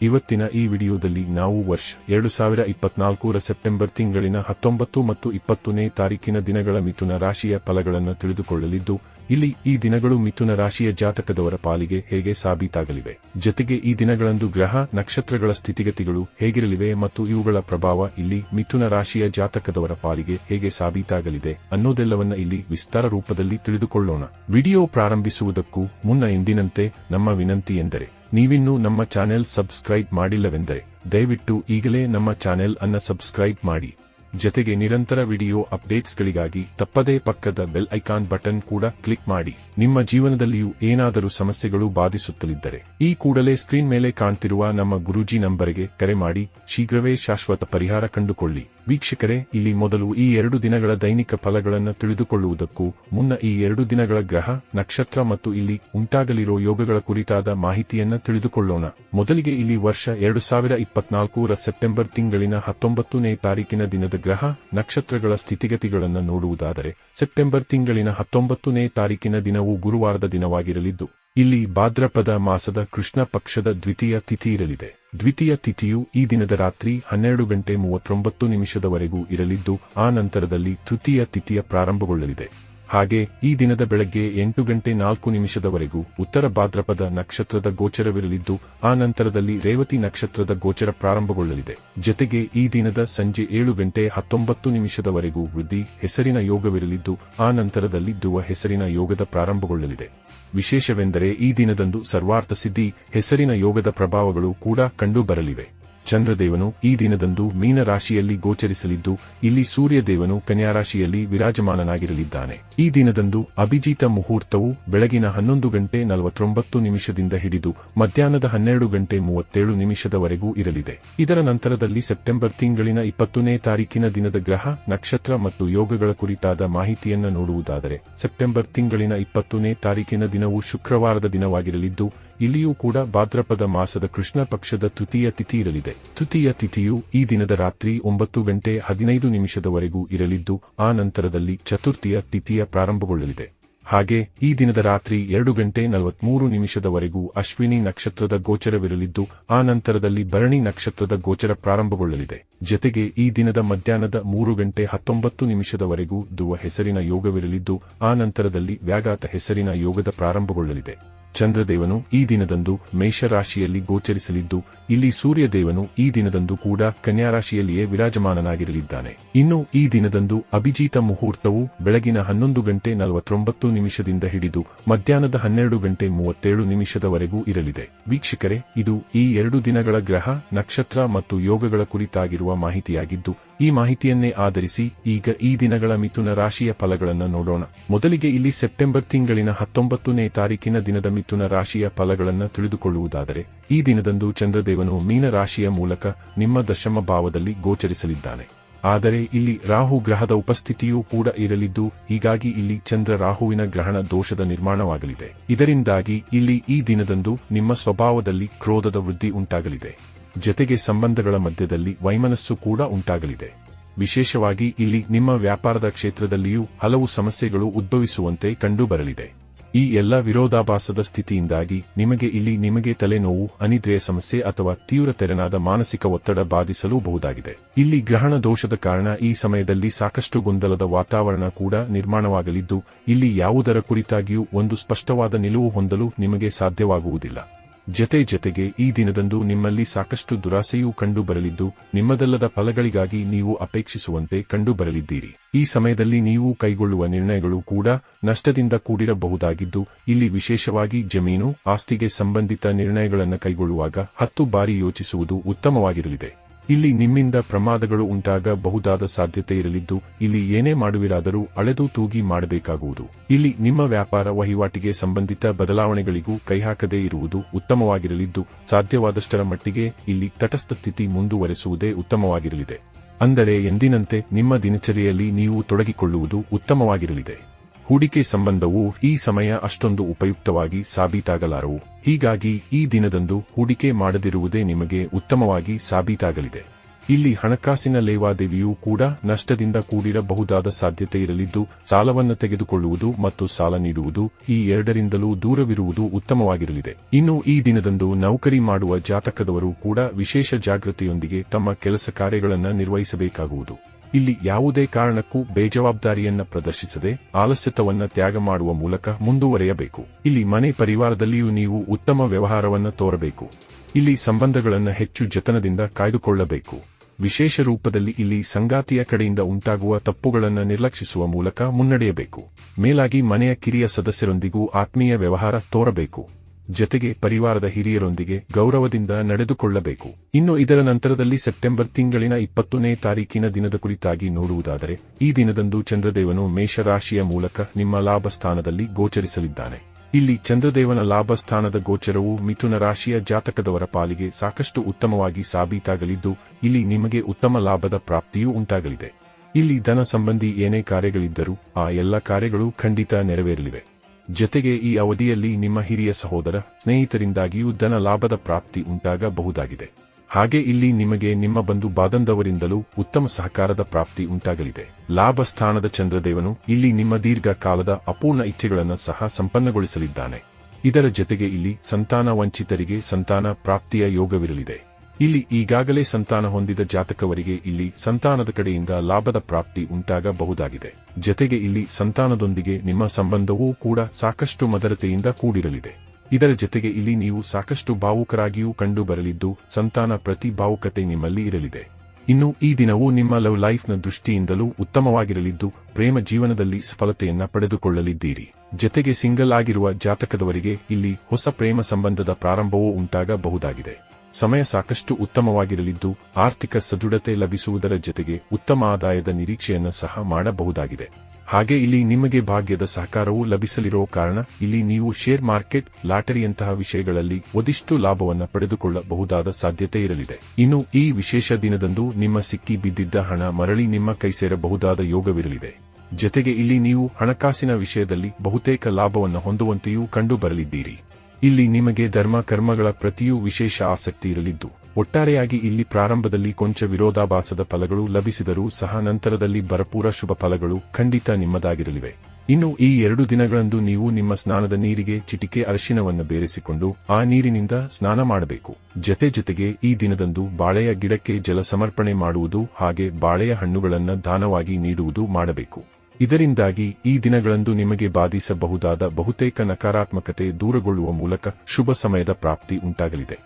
ಇವತ್ತಿನ ಈ ವಿಡಿಯೋದಲ್ಲಿ ನಾವು ವರ್ಷ ಎರಡು ಸಾವಿರ ಇಪ್ಪತ್ನಾಲ್ಕರ ಸೆಪ್ಟೆಂಬರ್ ತಿಂಗಳಿನ ಹತ್ತೊಂಬತ್ತು ಮತ್ತು ಇಪ್ಪತ್ತನೇ ತಾರೀಕಿನ ದಿನಗಳ ಮಿಥುನ ರಾಶಿಯ ಫಲಗಳನ್ನು ತಿಳಿದುಕೊಳ್ಳಲಿದ್ದು, ಇಲ್ಲಿ ಈ ದಿನಗಳು ಮಿಥುನ ರಾಶಿಯ ಜಾತಕದವರ ಪಾಲಿಗೆ ಹೇಗೆ ಸಾಬೀತಾಗಲಿವೆ. ಜೊತೆಗೆ ಈ ದಿನಗಳಂದು ಗ್ರಹ, ನಕ್ಷತ್ರಗಳ ಸ್ಥಿತಿಗತಿಗಳು ಹೇಗಿರಲಿವೆ ಮತ್ತು ಇವುಗಳ ಪ್ರಭಾವ ಇಲ್ಲಿ ಮಿಥುನ ರಾಶಿಯ ಜಾತಕದವರ ಪಾಲಿಗೆ ಹೇಗೆ ಸಾಬೀತಾಗಲಿದೆ ಅನ್ನೋದೆಲ್ಲವನ್ನ ಇಲ್ಲಿ ವಿಸ್ತಾರ ರೂಪದಲ್ಲಿ ತಿಳಿದುಕೊಳ್ಳೋಣ. ವಿಡಿಯೋ ಪ್ರಾರಂಭಿಸುವುದಕ್ಕೂ ಮುನ್ನ ಎಂದಿನಂತೆ ನಮ್ಮ ವಿನಂತಿ ಎಂದರೆ ನೀವಿನ್ನೂ ನಮ್ಮ ಚಾನೆಲ್ ಸಬ್ಸ್ಕ್ರೈಬ್ ಮಾಡಿಲ್ಲವೆಂದರೆ ದಯವಿಟ್ಟು ಈಗಲೇ ನಮ್ಮ ಚಾನೆಲ್ ಅನ್ನ ಸಬ್ಸ್ಕ್ರೈಬ್ ಮಾಡಿ. ಜತೆಗೆ ನಿರಂತರ ವಿಡಿಯೋ ಅಪ್ಡೇಟ್ಸ್ಗಳಿಗಾಗಿ ತಪ್ಪದೇ ಪಕ್ಕದ ಬೆಲ್ ಐಕಾನ್ ಬಟನ್ ಕೂಡ ಕ್ಲಿಕ್ ಮಾಡಿ. ನಿಮ್ಮ ಜೀವನದಲ್ಲಿಯೂ ಏನಾದರೂ ಸಮಸ್ಯೆಗಳು ಬಾಧಿಸುತ್ತಲಿದ್ದರೆ ಈ ಕೂಡಲೇ ಸ್ಕ್ರೀನ್ ಮೇಲೆ ಕಾಣ್ತಿರುವ ನಮ್ಮ ಗುರೂಜಿ ನಂಬರ್ಗೆ ಕರೆ ಮಾಡಿ. ಶೀಘ್ರವೇ ಶಾಶ್ವತ ಪರಿಹಾರ ಕಂಡುಕೊಳ್ಳಿ. ವೀಕ್ಷಕರೇ, ಇಲ್ಲಿ ಮೊದಲು ಈ ಎರಡು ದಿನಗಳ ದೈನಿಕ ಫಲಗಳನ್ನು ತಿಳಿದುಕೊಳ್ಳುವುದಕ್ಕೂ ಮುನ್ನ ಈ ಎರಡು ದಿನಗಳ ಗ್ರಹ, ನಕ್ಷತ್ರ ಮತ್ತು ಇಲ್ಲಿ ಉಂಟಾಗಲಿರೋ ಯೋಗಗಳ ಕುರಿತಾದ ಮಾಹಿತಿಯನ್ನು ತಿಳಿದುಕೊಳ್ಳೋಣ. ಮೊದಲಿಗೆ ಇಲ್ಲಿ ವರ್ಷ ಎರಡು ಸಾವಿರ ಇಪ್ಪತ್ನಾಲ್ಕರ ಸೆಪ್ಟೆಂಬರ್ ತಿಂಗಳಿನ ಹತ್ತೊಂಬತ್ತನೇ ತಾರೀಕಿನ ದಿನದ ಗ್ರಹ ನಕ್ಷತ್ರಗಳ ಸ್ಥಿತಿಗತಿಗಳನ್ನು ನೋಡುವುದಾದರೆ ಸೆಪ್ಟೆಂಬರ್ ತಿಂಗಳಿನ ಹತ್ತೊಂಬತ್ತನೇ ತಾರೀಕಿನ ದಿನವು ಗುರುವಾರದ ದಿನವಾಗಿರಲಿದ್ದು, ಇಲ್ಲಿ ಭಾದ್ರಪದ ಮಾಸದ ಕೃಷ್ಣ ಪಕ್ಷದ ದ್ವಿತೀಯ ತಿಥಿ ಇರಲಿದೆ. ದ್ವಿತೀಯ ತಿಥಿಯು ಈ ದಿನದ ರಾತ್ರಿ ಹನ್ನೆರಡು ಗಂಟೆ ಮೂವತ್ತೊಂಬತ್ತು ನಿಮಿಷದವರೆಗೂ ಇರಲಿದ್ದು, ಆ ನಂತರದಲ್ಲಿ ತೃತೀಯ ತಿಥಿಯ ಪ್ರಾರಂಭಗೊಳ್ಳಲಿದೆ. ಹಾಗೆ ಈ ದಿನದ ಬೆಳಗ್ಗೆ ಎಂಟು ಗಂಟೆ ನಾಲ್ಕು ನಿಮಿಷದವರೆಗೂ ಉತ್ತರ ಭಾದ್ರಪದ ನಕ್ಷತ್ರದ ಗೋಚರವಿರಲಿದ್ದು, ಆ ನಂತರದಲ್ಲಿ ರೇವತಿ ನಕ್ಷತ್ರದ ಗೋಚರ ಪ್ರಾರಂಭಗೊಳ್ಳಲಿದೆ. ಜೊತೆಗೆ ಈ ದಿನದ ಸಂಜೆ ಏಳು ಗಂಟೆ ಹತ್ತೊಂಬತ್ತು ನಿಮಿಷದವರೆಗೂ ವೃದ್ಧಿ ಹೆಸರಿನ ಯೋಗವಿರಲಿದ್ದು, ಆ ನಂತರದಲ್ಲಿ ಧ್ರುವ ಹೆಸರಿನ ಯೋಗದ ಪ್ರಾರಂಭಗೊಳ್ಳಲಿದೆ. ವಿಶೇಷವೆಂದರೆ ಈ ದಿನದಂದು ಸರ್ವಾರ್ಥ ಸಿದ್ಧಿ, ಹೆಸರಿನ ಯೋಗದ ಪ್ರಭಾವಗಳು ಕೂಡ ಕಂಡುಬರಲಿವೆ. ಚಂದ್ರದೇವನು ಈ ದಿನದಂದು ಮೀನ ರಾಶಿಯಲ್ಲಿ ಗೋಚರಿಸಲಿದ್ದು, ಇಲ್ಲಿ ಸೂರ್ಯದೇವನು ಕನ್ಯಾರಾಶಿಯಲ್ಲಿ ವಿರಾಜಮಾನನಾಗಿರಲಿದ್ದಾನೆ. ಈ ದಿನದಂದು ಅಭಿಜಿತ ಮುಹೂರ್ತವು ಬೆಳಗಿನ ಹನ್ನೊಂದು ಗಂಟೆ ನಲವತ್ತೊಂಬತ್ತು ನಿಮಿಷದಿಂದ ಹಿಡಿದು, ಮಧ್ಯಾಹ್ನದ ಹನ್ನೆರಡು ಗಂಟೆ ಮೂವತ್ತೇಳು ನಿಮಿಷದವರೆಗೂ ಇರಲಿದೆ. ಇದರ ನಂತರದಲ್ಲಿ ಸೆಪ್ಟೆಂಬರ್ ತಿಂಗಳಿನ ಇಪ್ಪತ್ತನೇ ತಾರೀಕಿನ ದಿನದ ಗ್ರಹ, ನಕ್ಷತ್ರ ಮತ್ತು ಯೋಗಗಳ ಕುರಿತಾದ ಮಾಹಿತಿಯನ್ನು ನೋಡುವುದಾದರೆ, ಸೆಪ್ಟೆಂಬರ್ ತಿಂಗಳಿನ ಇಪ್ಪತ್ತನೇ ತಾರೀಕಿನ ದಿನವು ಶುಕ್ರವಾರದ ದಿನವಾಗಿರಲಿದ್ದು ಇಲ್ಲಿಯೂ ಕೂಡ ಭಾದ್ರಪದ ಮಾಸದ ಕೃಷ್ಣ ಪಕ್ಷದ ತೃತೀಯ ತಿಥಿ ಇರಲಿದೆ. ತೃತೀಯ ತಿಥಿಯು ಈ ದಿನದ ರಾತ್ರಿ ಒಂಬತ್ತು ಗಂಟೆ ಹದಿನೈದು ನಿಮಿಷದವರೆಗೂ ಇರಲಿದ್ದು, ಆ ನಂತರದಲ್ಲಿ ಚತುರ್ಥಿಯ ತಿಥಿಯ ಪ್ರಾರಂಭಗೊಳ್ಳಲಿದೆ. ಹಾಗೆ, ಈ ದಿನದ ರಾತ್ರಿ ಎರಡು ಗಂಟೆ ನಲವತ್ಮೂರು ನಿಮಿಷದವರೆಗೂ ಅಶ್ವಿನಿ ನಕ್ಷತ್ರದ ಗೋಚರವಿರಲಿದ್ದು, ಆ ನಂತರದಲ್ಲಿ ಭರಣಿ ನಕ್ಷತ್ರದ ಗೋಚರ ಪ್ರಾರಂಭಗೊಳ್ಳಲಿದೆ. ಜತೆಗೆ ಈ ದಿನದ ಮಧ್ಯಾಹ್ನದ ಮೂರು ಗಂಟೆ ಹತ್ತೊಂಬತ್ತು ನಿಮಿಷದವರೆಗೂ ದುವ ಹೆಸರಿನ ಯೋಗವಿರಲಿದ್ದು, ಆ ನಂತರದಲ್ಲಿ ವ್ಯಾಘಾತ ಹೆಸರಿನ ಯೋಗದ ಪ್ರಾರಂಭಗೊಳ್ಳಲಿದೆ. ಚಂದ್ರದೇವನು ಈ ದಿನದಂದು ಮೇಷರಾಶಿಯಲ್ಲಿ ಗೋಚರಿಸಲಿದ್ದು, ಇಲ್ಲಿ ಸೂರ್ಯದೇವನು ಈ ದಿನದಂದು ಕೂಡ ಕನ್ಯಾ ರಾಶಿಯಲ್ಲಿಯೇ ವಿರಾಜಮಾನನಾಗಿರಲಿದ್ದಾನೆ. ಇನ್ನು ಈ ದಿನದಂದು ಅಭಿಜಿತ ಮುಹೂರ್ತವು ಬೆಳಗಿನ ಹನ್ನೊಂದು ಗಂಟೆ ನಲವತ್ತೊಂಬತ್ತು ನಿಮಿಷದಿಂದ ಹಿಡಿದು ಮಧ್ಯಾಹ್ನದ ಹನ್ನೆರಡು ಗಂಟೆ ಮೂವತ್ತೇಳು ನಿಮಿಷದವರೆಗೂ ಇರಲಿದೆ. ವೀಕ್ಷಕರೇ, ಇದು ಈ ಎರಡು ದಿನಗಳ ಗ್ರಹ, ನಕ್ಷತ್ರ ಮತ್ತು ಯೋಗಗಳ ಕುರಿತಾಗಿರುವ ಮಾಹಿತಿಯಾಗಿದ್ದು, ಈ ಮಾಹಿತಿಯನ್ನೇ ಆಧರಿಸಿ ಈಗ ಈ ದಿನಗಳ ಮಿಥುನ ರಾಶಿಯ ಫಲಗಳನ್ನು ನೋಡೋಣ. ಮೊದಲಿಗೆ ಇಲ್ಲಿ ಸೆಪ್ಟೆಂಬರ್ ತಿಂಗಳಿನ ಹತ್ತೊಂಬತ್ತನೇ ತಾರೀಕಿನ ದಿನದ ರಾಶಿಯ ಫಲಗಳನ್ನು ತಿಳಿದುಕೊಳ್ಳುವುದಾದರೆ, ಈ ದಿನದಂದು ಚಂದ್ರದೇವನು ಮೀನ ರಾಶಿಯ ಮೂಲಕ ನಿಮ್ಮ ದಶಮ ಭಾವದಲ್ಲಿ ಗೋಚರಿಸಲಿದ್ದಾನೆ. ಆದರೆ ಇಲ್ಲಿ ರಾಹು ಗ್ರಹದ ಉಪಸ್ಥಿತಿಯೂ ಕೂಡ ಇರಲಿದ್ದು, ಹೀಗಾಗಿ ಇಲ್ಲಿ ಚಂದ್ರ ರಾಹುವಿನ ಗ್ರಹಣ ದೋಷದ ನಿರ್ಮಾಣವಾಗಲಿದೆ. ಇದರಿಂದಾಗಿ ಇಲ್ಲಿ ಈ ದಿನದಂದು ನಿಮ್ಮ ಸ್ವಭಾವದಲ್ಲಿ ಕ್ರೋಧದ ವೃದ್ಧಿ ಉಂಟಾಗಲಿದೆ. ಜತೆಗೆ ಸಂಬಂಧಗಳ ಮಧ್ಯದಲ್ಲಿ ವೈಮನಸ್ಸು ಕೂಡ ಉಂಟಾಗಲಿದೆ. ವಿಶೇಷವಾಗಿ ಇಲ್ಲಿ ನಿಮ್ಮ ವ್ಯಾಪಾರದ ಕ್ಷೇತ್ರದಲ್ಲಿಯೂ ಹಲವು ಸಮಸ್ಯೆಗಳು ಉದ್ಭವಿಸುವಂತೆ ಕಂಡುಬರಲಿದೆ. ಈ ಎಲ್ಲ ವಿರೋಧಾಭಾಸದ ಸ್ಥಿತಿಯಿಂದಾಗಿ ನಿಮಗೆ ಇಲ್ಲಿ ನಿಮಗೆ ತಲೆನೋವು, ಅನಿದ್ರೆಯ ಸಮಸ್ಯೆ ಅಥವಾ ತೀವ್ರ ತೆರನಾದ ಮಾನಸಿಕ ಒತ್ತಡ ಬಾಧಿಸಲೂಬಹುದಾಗಿದೆ ಇಲ್ಲಿ ಗ್ರಹಣ ದೋಷದ ಕಾರಣ ಈ ಸಮಯದಲ್ಲಿ ಸಾಕಷ್ಟು ಗೊಂದಲದ ವಾತಾವರಣ ಕೂಡ ನಿರ್ಮಾಣವಾಗಲಿದ್ದು, ಇಲ್ಲಿ ಯಾವುದರ ಕುರಿತಾಗಿಯೂ ಒಂದು ಸ್ಪಷ್ಟವಾದ ನಿಲುವು ಹೊಂದಲು ನಿಮಗೆ ಸಾಧ್ಯವಾಗುವುದಿಲ್ಲ. ಜತೆ ಜತೆಗೆ ಈ ದಿನದಂದು ನಿಮ್ಮಲ್ಲಿ ಸಾಕಷ್ಟು ದುರಾಸೆಯೂ ಕಂಡುಬರಲಿದ್ದು, ನಿಮ್ಮದಲ್ಲದ ಫಲಗಳಿಗಾಗಿ ನೀವು ಅಪೇಕ್ಷಿಸುವಂತೆ ಕಂಡುಬರಲಿದ್ದೀರಿ. ಈ ಸಮಯದಲ್ಲಿ ನೀವು ಕೈಗೊಳ್ಳುವ ನಿರ್ಣಯಗಳು ಕೂಡ ನಷ್ಟದಿಂದ ಕೂಡಿರಬಹುದಾಗಿದ್ದು, ಇಲ್ಲಿ ವಿಶೇಷವಾಗಿ ಜಮೀನು, ಆಸ್ತಿಗೆ ಸಂಬಂಧಿತ ನಿರ್ಣಯಗಳನ್ನು ಕೈಗೊಳ್ಳುವಾಗ ಹತ್ತು ಬಾರಿ ಯೋಚಿಸುವುದು ಉತ್ತಮವಾಗಿರಲಿದೆ. ಇಲ್ಲಿ ನಿಮ್ಮಿಂದ ಪ್ರಮಾದಗಳು ಉಂಟಾಗಬಹುದಾದ ಸಾಧ್ಯತೆ ಇರಲಿದ್ದು, ಇಲ್ಲಿ ಏನೇ ಮಾಡುವಿರಾದರೂ ಅಳೆದು ತೂಗಿ ಮಾಡಬೇಕಾಗುವುದು. ಇಲ್ಲಿ ನಿಮ್ಮ ವ್ಯಾಪಾರ ವಹಿವಾಟಿಗೆ ಸಂಬಂಧಿತ ಬದಲಾವಣೆಗಳಿಗೂ ಕೈಹಾಕದೇ ಇರುವುದು ಉತ್ತಮವಾಗಿರಲಿದ್ದು, ಸಾಧ್ಯವಾದಷ್ಟರ ಮಟ್ಟಿಗೆ ಇಲ್ಲಿ ತಟಸ್ಥ ಸ್ಥಿತಿ ಮುಂದುವರೆಸುವುದೇ ಉತ್ತಮವಾಗಿರಲಿದೆ. ಅಂದರೆ ಎಂದಿನಂತೆ ನಿಮ್ಮ ದಿನಚರಿಯಲ್ಲಿ ನೀವು ತೊಡಗಿಕೊಳ್ಳುವುದು ಉತ್ತಮವಾಗಿರಲಿದೆ. ಹೂಡಿಕೆ ಸಂಬಂಧವು ಈ ಸಮಯ ಅಷ್ಟೊಂದು ಉಪಯುಕ್ತವಾಗಿ ಸಾಬೀತಾಗಲಾರವು. ಹೀಗಾಗಿ ಈ ದಿನದಂದು ಹೂಡಿಕೆ ಮಾಡದಿರುವುದೇ ನಿಮಗೆ ಉತ್ತಮವಾಗಿ ಸಾಬೀತಾಗಲಿದೆ. ಇಲ್ಲಿ ಹಣಕಾಸಿನ ಲೇವಾದೇವಿಯೂ ಕೂಡ ನಷ್ಟದಿಂದ ಕೂಡಿರಬಹುದಾದ ಸಾಧ್ಯತೆ ಇರಲಿದ್ದು, ಸಾಲವನ್ನು ತೆಗೆದುಕೊಳ್ಳುವುದು ಮತ್ತು ಸಾಲ ನೀಡುವುದು ಈ ಎರಡರಿಂದಲೂ ದೂರವಿರುವುದು ಉತ್ತಮವಾಗಿರಲಿದೆ. ಇನ್ನು ಈ ದಿನದಂದು ನೌಕರಿ ಮಾಡುವ ಜಾತಕದವರು ಕೂಡ ವಿಶೇಷ ಜಾಗೃತಿಯೊಂದಿಗೆ ತಮ್ಮ ಕೆಲಸ ಕಾರ್ಯಗಳನ್ನು ನಿರ್ವಹಿಸಬೇಕಾಗುವುದು. ಇಲ್ಲಿ ಯಾವುದೇ ಕಾರಣಕ್ಕೂ ಬೇಜವಾಬ್ದಾರಿಯನ್ನ ಪ್ರದರ್ಶಿಸದೆ ಆಲಸ್ಯತವನ್ನ ತ್ಯಾಗ ಮಾಡುವ ಮೂಲಕ ಮುಂದುವರೆಯಬೇಕು. ಇಲ್ಲಿ ಮನೆ ಪರಿವಾರದಲ್ಲಿಯೂ ನೀವು ಉತ್ತಮ ವ್ಯವಹಾರವನ್ನ ತೋರಬೇಕು. ಇಲ್ಲಿ ಸಂಬಂಧಗಳನ್ನು ಹೆಚ್ಚು ಜತನದಿಂದ ಕಾಯ್ದುಕೊಳ್ಳಬೇಕು. ವಿಶೇಷ ರೂಪದಲ್ಲಿ ಇಲ್ಲಿ ಸಂಗಾತಿಯ ಕಡೆಯಿಂದ ಉಂಟಾಗುವ ತಪ್ಪುಗಳನ್ನು ನಿರ್ಲಕ್ಷಿಸುವ ಮೂಲಕ ಮುನ್ನಡೆಯಬೇಕು. ಮೇಲಾಗಿ ಮನೆಯ ಕಿರಿಯ ಸದಸ್ಯರೊಂದಿಗೂ ಆತ್ಮೀಯ ವ್ಯವಹಾರ ತೋರಬೇಕು. ಜತೆಗೆ ಪರಿವಾರದ ಹಿರಿಯರೊಂದಿಗೆ ಗೌರವದಿಂದ ನಡೆದುಕೊಳ್ಳಬೇಕು. ಇನ್ನು ಇದರ ನಂತರದಲ್ಲಿ ಸೆಪ್ಟೆಂಬರ್ ತಿಂಗಳಿನ ಇಪ್ಪತ್ತನೇ ತಾರೀಕಿನ ದಿನದ ಕುರಿತಾಗಿ ನೋಡುವುದಾದರೆ, ಈ ದಿನದಂದು ಚಂದ್ರದೇವನು ಮೇಷರಾಶಿಯ ಮೂಲಕ ನಿಮ್ಮ ಲಾಭ ಸ್ಥಾನದಲ್ಲಿ ಗೋಚರಿಸಲಿದ್ದಾನೆ. ಇಲ್ಲಿ ಚಂದ್ರದೇವನ ಲಾಭ ಸ್ಥಾನದ ಗೋಚರವು ಮಿಥುನ ರಾಶಿಯ ಜಾತಕದವರ ಪಾಲಿಗೆ ಸಾಕಷ್ಟು ಉತ್ತಮವಾಗಿ ಸಾಬೀತಾಗಲಿದ್ದು, ಇಲ್ಲಿ ನಿಮಗೆ ಉತ್ತಮ ಲಾಭದ ಪ್ರಾಪ್ತಿಯೂ ಉಂಟಾಗಲಿದೆ. ಇಲ್ಲಿ ಧನ ಸಂಬಂಧಿ ಏನೇ ಕಾರ್ಯಗಳಿದ್ದರೂ, ಆ ಎಲ್ಲ ಕಾರ್ಯಗಳು ಖಂಡಿತ ನೆರವೇರಲಿವೆ. ಜತೆಗೆ ಈ ಅವಧಿಯಲ್ಲಿ ನಿಮ್ಮ ಹಿರಿಯ ಸಹೋದರ ಸ್ನೇಹಿತರಿಂದಾಗಿಯೂ ಧನ ಲಾಭದ ಪ್ರಾಪ್ತಿ ಉಂಟಾಗಬಹುದಾಗಿದೆ. ಹಾಗೆ ಇಲ್ಲಿ ನಿಮಗೆ ನಿಮ್ಮ ಬಂಧು ಬಾದಂದವರಿಂದಲೂ ಉತ್ತಮ ಸಹಕಾರದ ಪ್ರಾಪ್ತಿ ಉಂಟಾಗಲಿದೆ. ಲಾಭ ಸ್ಥಾನದ ಚಂದ್ರದೇವನು ಇಲ್ಲಿ ನಿಮ್ಮ ದೀರ್ಘಕಾಲದ ಅಪೂರ್ಣ ಇಚ್ಛೆಗಳನ್ನು ಸಹ ಸಂಪನ್ನಗೊಳಿಸಲಿದ್ದಾನೆ. ಇದರ ಜತೆಗೆ ಇಲ್ಲಿ ಸಂತಾನ ವಂಚಿತರಿಗೆ ಸಂತಾನ ಪ್ರಾಪ್ತಿಯ ಯೋಗವಿರಲಿದೆ. ಇಲ್ಲಿ ಈಗಾಗಲೇ ಸಂತಾನ ಹೊಂದಿದ ಜಾತಕವರಿಗೆ ಇಲ್ಲಿ ಸಂತಾನದ ಕಡೆಯಿಂದ ಲಾಭದ ಪ್ರಾಪ್ತಿ ಉಂಟಾಗಬಹುದಾಗಿದೆ. ಜತೆಗೆ ಇಲ್ಲಿ ಸಂತಾನದೊಂದಿಗೆ ನಿಮ್ಮ ಸಂಬಂಧವೂ ಕೂಡ ಸಾಕಷ್ಟು ಮದರತೆಯಿಂದ ಕೂಡಿರಲಿದೆ. ಇದರ ಜತೆಗೆ ಇಲ್ಲಿ ನೀವು ಸಾಕಷ್ಟು ಭಾವುಕರಾಗಿಯೂ ಕಂಡು ಬರಲಿದ್ದು ಸಂತಾನ ಪ್ರತಿ ಭಾವುಕತೆ ನಿಮ್ಮಲ್ಲಿ ಇರಲಿದೆ. ಇನ್ನು ಈ ದಿನವು ನಿಮ್ಮ ಲವ್ ಲೈಫ್ನ ದೃಷ್ಟಿಯಿಂದಲೂ ಉತ್ತಮವಾಗಿರಲಿದ್ದು ಪ್ರೇಮ ಜೀವನದಲ್ಲಿ ಸಫಲತೆಯನ್ನ ಪಡೆದುಕೊಳ್ಳಲಿದ್ದೀರಿ. ಜತೆಗೆ ಸಿಂಗಲ್ ಆಗಿರುವ ಜಾತಕದವರಿಗೆ ಇಲ್ಲಿ ಹೊಸ ಪ್ರೇಮ ಸಂಬಂಧದ ಪ್ರಾರಂಭವೂ ಉಂಟಾಗಬಹುದಾಗಿದೆ. ಸಮಯ ಸಾಕಷ್ಟು ಉತ್ತಮವಾಗಿರಲಿದ್ದು, ಆರ್ಥಿಕ ಸದೃಢತೆ ಲಭಿಸುವುದರ ಜೊತೆಗೆ ಉತ್ತಮ ಆದಾಯದ ನಿರೀಕ್ಷೆಯನ್ನು ಸಹ ಮಾಡಬಹುದಾಗಿದೆ. ಹಾಗೆ ಇಲ್ಲಿ ನಿಮಗೆ ಭಾಗ್ಯದ ಸಹಕಾರವೂ ಲಭಿಸಲಿರುವ ಕಾರಣ, ಇಲ್ಲಿ ನೀವು ಶೇರ್ ಮಾರ್ಕೆಟ್, ಲಾಟರಿಯಂತಹ ವಿಷಯಗಳಲ್ಲಿ ಒದಿಷ್ಟು ಲಾಭವನ್ನು ಪಡೆದುಕೊಳ್ಳಬಹುದಾದ ಸಾಧ್ಯತೆ ಇರಲಿದೆ. ಇನ್ನು ಈ ವಿಶೇಷ ದಿನದಂದು ನಿಮ್ಮ ಸಿಕ್ಕಿ ಬಿದ್ದಿದ್ದ ಹಣ ಮರಳಿ ನಿಮ್ಮ ಕೈ ಸೇರಬಹುದಾದ ಯೋಗವಿರಲಿದೆ. ಜತೆಗೆ ಇಲ್ಲಿ ನೀವು ಹಣಕಾಸಿನ ವಿಷಯದಲ್ಲಿ ಬಹುತೇಕ ಲಾಭವನ್ನು ಹೊಂದುವಂತೆಯೂ ಕಂಡು ಬರಲಿದ್ದೀರಿ ಇಲ್ಲಿ ನಿಮಗೆ ಧರ್ಮ ಕರ್ಮಗಳ ಪ್ರತಿಯೂ ವಿಶೇಷ ಆಸಕ್ತಿ ಇರಲಿದ್ದು, ಒಟ್ಟಾರೆಯಾಗಿ ಇಲ್ಲಿ ಪ್ರಾರಂಭದಲ್ಲಿ ಕೊಂಚ ವಿರೋಧಾಭಾಸದ ಫಲಗಳು ಲಭಿಸಿದರೂ ಸಹ ನಂತರದಲ್ಲಿ ಭರಪೂರ ಶುಭ ಫಲಗಳು ಖಂಡಿತ ನಿಮ್ಮದಾಗಿರಲಿವೆ. ಇನ್ನು ಈ ಎರಡು ದಿನಗಳಂದು ನೀವು ನಿಮ್ಮ ಸ್ನಾನದ ನೀರಿಗೆ ಚಿಟಿಕೆ ಅರಿಶಿನವನ್ನು ಬೇರೆಸಿಕೊಂಡು ಆ ನೀರಿನಿಂದ ಸ್ನಾನ ಮಾಡಬೇಕು. ಜತೆ ಜತೆಗೆ ಈ ದಿನದಂದು ಬಾಳೆಯ ಗಿಡಕ್ಕೆ ಜಲ ಸಮರ್ಪಣೆ ಮಾಡುವುದು ಹಾಗೆ ಬಾಳೆಯ ಹಣ್ಣುಗಳನ್ನು ದಾನವಾಗಿ ನೀಡುವುದು ಮಾಡಬೇಕು. ಇದರಿಂದಾಗಿ ಈ ದಿನಗಳಂದು ನಿಮಗೆ ಬಾಧಿಸಬಹುದಾದ ಬಹುತೇಕ ನಕಾರಾತ್ಮಕತೆ ದೂರಗೊಳ್ಳುವ ಮೂಲಕ ಶುಭ ಸಮಯದ ಪ್ರಾಪ್ತಿ ಉಂಟಾಗಲಿದೆ.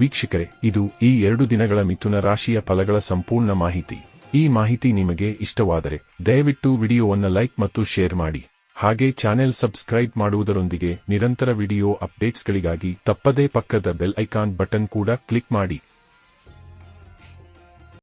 ವೀಕ್ಷಕರೇ, ಇದು ಈ ಎರಡು ದಿನಗಳ ಮಿಥುನ ರಾಶಿಯ ಫಲಗಳ ಸಂಪೂರ್ಣ ಮಾಹಿತಿ. ಈ ಮಾಹಿತಿ ನಿಮಗೆ ಇಷ್ಟವಾದರೆ ದಯವಿಟ್ಟು ವಿಡಿಯೋವನ್ನು ಲೈಕ್ ಮತ್ತು ಶೇರ್ ಮಾಡಿ. ಹಾಗೆ ಚಾನೆಲ್ ಸಬ್ಸ್ಕ್ರೈಬ್ ಮಾಡುವುದರೊಂದಿಗೆ ನಿರಂತರ ವಿಡಿಯೋ ಅಪ್ಡೇಟ್ಸ್ಗಳಿಗಾಗಿ ತಪ್ಪದೇ ಪಕ್ಕದ ಬೆಲ್ ಐಕಾನ್ ಬಟನ್ ಕೂಡ ಕ್ಲಿಕ್ ಮಾಡಿ.